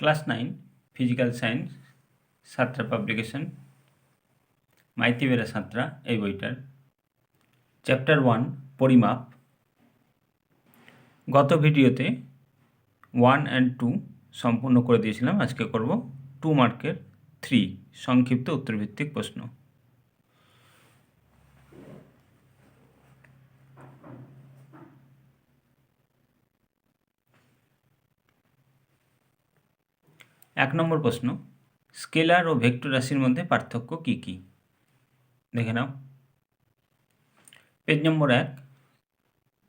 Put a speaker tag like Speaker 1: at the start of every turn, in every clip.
Speaker 1: Class nine, physical science সাতটা publication, মাইতিবেরা Santra, এই বইটার। চ্যাপ্টার ওয়ান, পরিমাপ। গত ভিডিওতে ওয়ান অ্যান্ড টু সম্পূর্ণ করে দিয়েছিলাম। আজকে করব টু মার্কের থ্রি, সংক্ষিপ্ত উত্তরভিত্তিক প্রশ্ন। এক নম্বর প্রশ্ন, স্কেলার ও ভেক্টর রাশির মধ্যে পার্থক্য কী কী? দেখে নাও। পেজ নম্বর এক,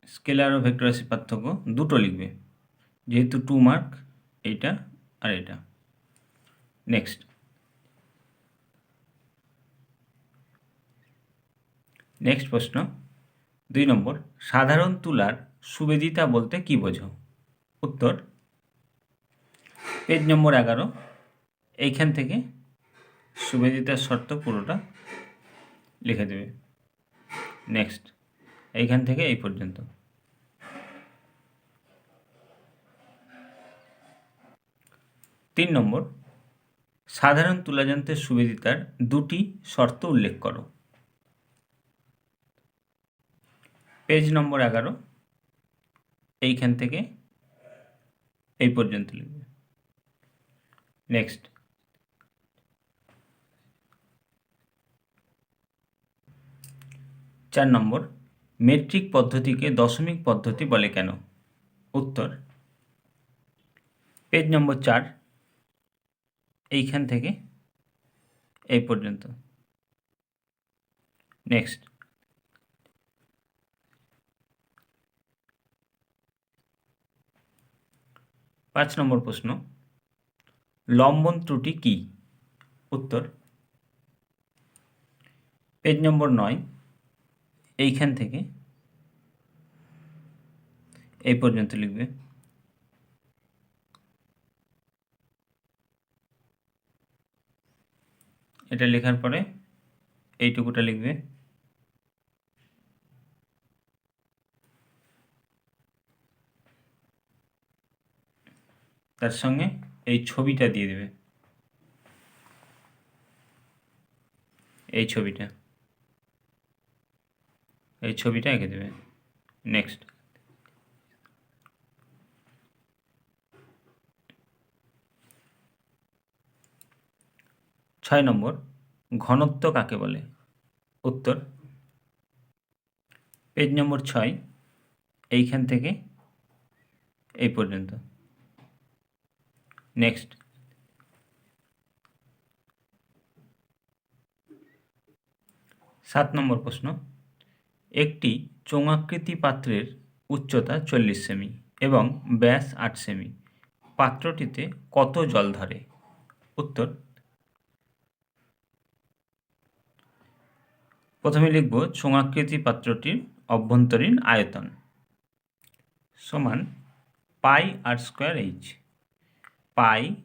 Speaker 1: স্কেলার ও ভেক্টর রাশির পার্থক্য দুটো লিখবে, যেহেতু টু মার্ক এইটা আর এটা। নেক্সট নেক্সট প্রশ্ন, দুই নম্বর, সাধারণ তুলার সুবেদিতা বলতে কি বোঝো? উত্তর পেজ নম্বর এগারো। এইখান থেকে সুবেদিতার শর্ত পুরোটা লিখে দেবে। নেক্সট এইখান থেকে এই পর্যন্ত। তিন নম্বর। সাধারণ তুলাযন্ত্রের সুবেদিতার দুটি শর্ত উল্লেখ করো। পেজ নম্বর এগারো। এইখান থেকে এই পর্যন্ত লিখবে। নেক্সট চার নম্বর, মেট্রিক পদ্ধতিকে দশমিক পদ্ধতি বলে কেন? উত্তর, পেজ নম্বর চার, এইখান থেকে, এই পর্যন্ত। নেক্সট পাঁচ নম্বর প্রশ্ন লম্বন ত্রুটি কি? উত্তর। পেজ নম্বর নয়, এইখান থেকে। এই পর্যন্ত লিখবে। এটা লেখার পরে এইটুকুটা লিখবে। তার সঙ্গে এই ছবিটা দিয়ে দেবে। এই ছবিটা। এই ছবিটা এঁকে দেবে। নেক্সট ছয় নম্বর, ঘনত্ব কাকে বলে? উত্তর। পেজ নম্বর ছয়, এইখান থেকে এই পর্যন্ত। নেক্সট সাত নম্বর প্রশ্ন। একটি চোঙাকৃতি পাত্রের উচ্চতা চল্লিশ সেমি এবং ব্যাস আট সেমি। পাত্রটিতে কত জল ধরে? উত্তর। প্রথমে লিখব চোঙাকৃতি পাত্রটির অভ্যন্তরীণ আয়তন সমান pi r square h. Pi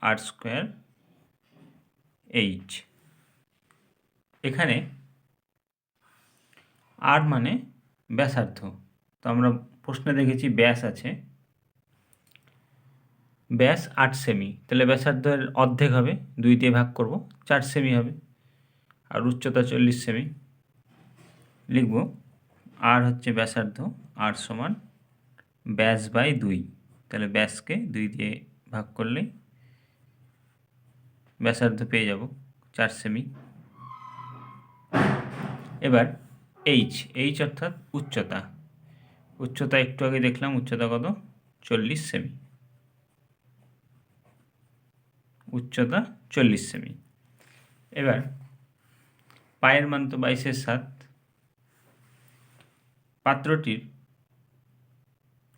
Speaker 1: r square h. এখানে আর মানে ব্যাসার্ধ। তো আমরা প্রশ্নে দেখেছি ব্যাস আছে। ব্যাস আট সেমি। তাহলে ব্যাসার্ধের অর্ধেক হবে, দুই দিয়ে ভাগ করব, চার সেমি হবে। আর উচ্চতা চল্লিশ সেমি। লিখব, আর হচ্ছে ব্যাসার্ধ, আর সমান ব্যাস বাই দুই। তাহলে ব্যাসকে দুই দিয়ে ভাগ করলে ব্যাসার্ধ পেয়ে যাব চার সেমি এবার এইচ এইচ অর্থাৎ উচ্চতা। উচ্চতা একটু আগে দেখলাম, উচ্চতা কত? চল্লিশ সেমি উচ্চতা চল্লিশ সেমি এবার পায়ের মান তো বাইশের সাত। পাত্রটির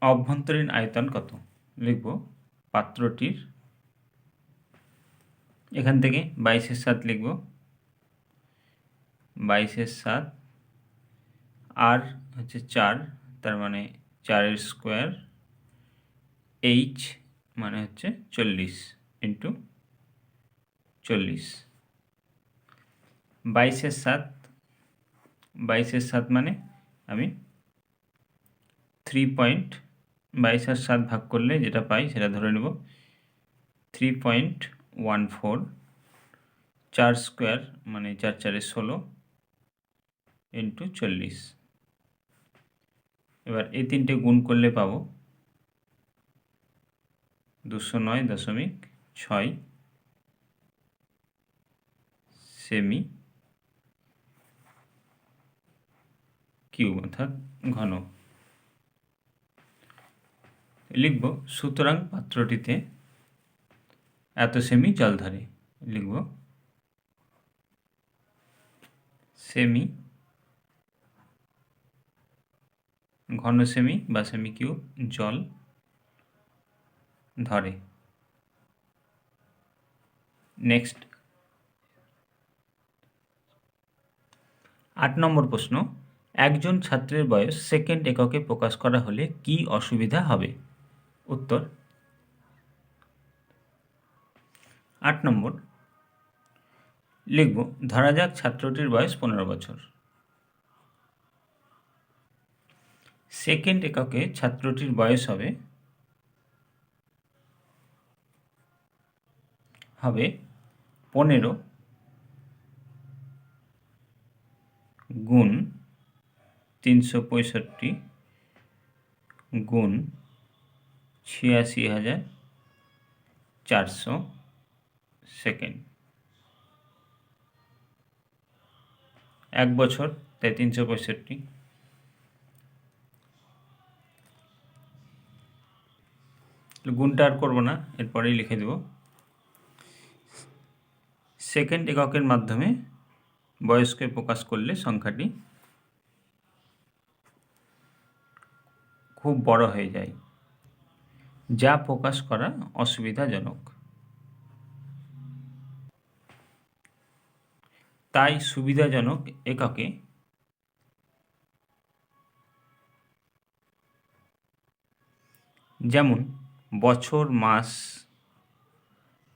Speaker 1: অভ্যন্তরীণ আয়তন কত? লিখব পাত্রটির এখান থেকে বাইশের সাত লিখব। বাইশের সাত, আর হচ্ছে চার, তার মানে চারের স্কোয়ার, এইচ মানে হচ্ছে চল্লিশ ইন্টু চল্লিশ। বাইশের সাত বাইশের সাত মানে আমি থ্রি পয়েন্ট বাইশ আর সাত ভাগ করলে যেটা পাই সেটা ধরে নেব থ্রি পয়েন্ট ওয়ান ফোর চার স্কোয়ার মানে চার চারে ষোলো ইন্টু চল্লিশ। এবার এই তিনটে গুণ করলে পাবো দুশো নয় দশমিক ছয় সেমি কিউব অর্থাৎ ঘন লিখব সুতরাং পাত্রটিতে এত সেমি জল ধরে লিখব সেমি ঘন সেমি বা সেমি কিউব জল ধরে। নেক্সট। আট নম্বর প্রশ্ন, একজন ছাত্রের বয়স সেকেন্ড এককে প্রকাশ করা হলে কি অসুবিধা হবে? উত্তর। আট নম্বর। লিখব, ধরা যাক ছাত্রটির বয়স পনেরো বছর। সেকেন্ড এককে ছাত্রটির বয়স হবে হবে পনেরো গুণ তিনশো পঁয়ষট্টি গুণ ছিয়াশি হাজার চারশো সেকেন্ড। এক বছর তাই তিনশো পঁয়ষট্টি। গুণটা আর করব না, এরপরেই লিখে দেব। সেকেন্ড এককের মাধ্যমে বয়সকে প্রকাশ করলে সংখ্যাটি খুব বড় হয়ে যায়। যা প্রকাশ করা অসুবিধাজনক। তাই সুবিধাজনক এককে যেমন বছর, মাস,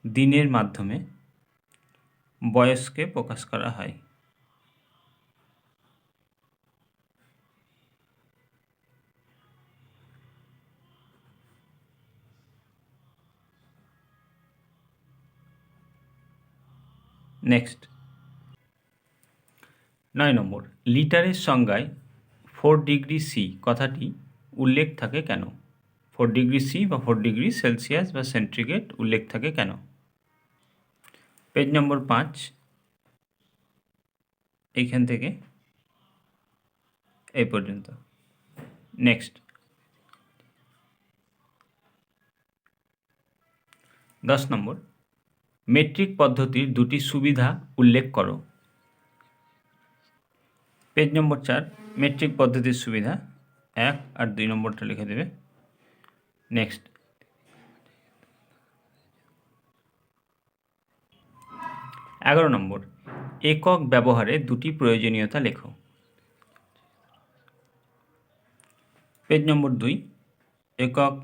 Speaker 1: দিনের মাধ্যমে বয়সকে প্রকাশ করা হয়। নেক্সট নয় নম্বর, লিটারের সংজ্ঞায় ফোর ডিগ্রি সি কথাটি উল্লেখ থাকে কেন? ফোর ডিগ্রি সি বা ফোর ডিগ্রি সেলসিয়াস বা সেন্ট্রিগেট উল্লেখ থাকে কেন? পেজ নম্বর পাঁচ, এইখান থেকে, এই পর্যন্ত। নেক্সট দশ নম্বর মেট্রিক পদ্ধতির দুটি সুবিধা উল্লেখ করো। পেজ নম্বর চার, মেট্রিক পদ্ধতির সুবিধা এক আর দুই নম্বরটা লিখে দেবে। নেক্সট এগারো নম্বর, একক ব্যবহারে দুটি প্রয়োজনীয়তা লেখো। পেজ নম্বর দুই, একক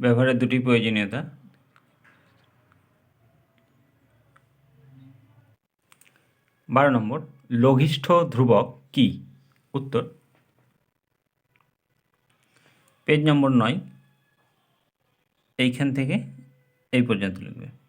Speaker 1: ব্যবহারের দুটি প্রয়োজনীয়তা। বারো নম্বর লঘিষ্ঠ ধ্রুবক কি? উত্তর। পেজ নম্বর নয়। এইখান থেকে এই পর্যন্ত লিখবে।